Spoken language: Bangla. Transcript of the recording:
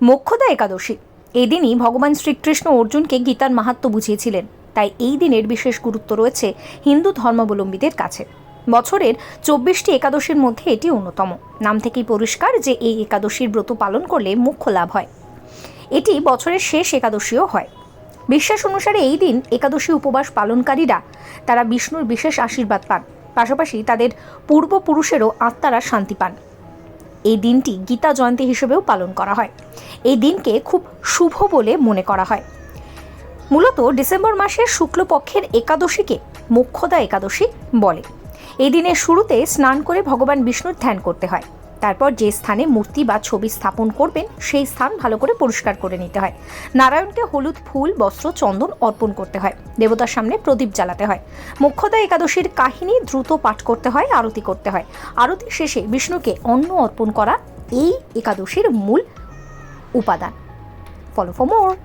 মোক্ষদা একাদশী। এই দিনই ভগবান শ্রীকৃষ্ণ অর্জুনকে গীতার মাহাত্ম বুঝিয়েছিলেন। তাই এই দিনের বিশেষ গুরুত্ব রয়েছে হিন্দু ধর্মাবলম্বীদের কাছে। বছরের চব্বিশটি একাদশীর মধ্যে এটি অন্যতম। নাম থেকেই পরিষ্কার যে এই একাদশীর ব্রত পালন করলে মুখ্য লাভ হয়। এটি বছরের শেষ একাদশীও হয়। বিশ্বাস অনুসারে এই দিন একাদশী উপবাস পালনকারীরা তারা বিষ্ণুর বিশেষ আশীর্বাদ পান। পাশাপাশি তাদের পূর্বপুরুষেরও আত্মারা শান্তি পান। এই দিনটি গীতা জয়ন্তী হিসেবেও পালন করা হয়। এই দিনকে খুব শুভ বলে মনে করা হয়। মূলত ডিসেম্বর মাসের শুক্লপক্ষের একাদশীকে মোক্ষদা একাদশী বলে। এই দিনের শুরুতে স্নান করে ভগবান বিষ্ণুর ধ্যান করতে হয়। তারপর যে স্থানে মূর্তি বা ছবি স্থাপন করবেন, সেই স্থান ভালো করে পরিষ্কার করে নিতে হয়। নারায়ণকে হলুদ ফুল, বস্ত্র, চন্দন অর্পণ করতে হয়। দেবতার সামনে প্রদীপ জ্বালাতে হয়। মুখ্যদা একাদশীর কাহিনী দ্রুত পাঠ করতে হয়, আরতি করতে হয়। আরতি শেষে বিষ্ণুকে অন্ন অর্পণ করা এই একাদশীর মূল উপাদান। Follow for more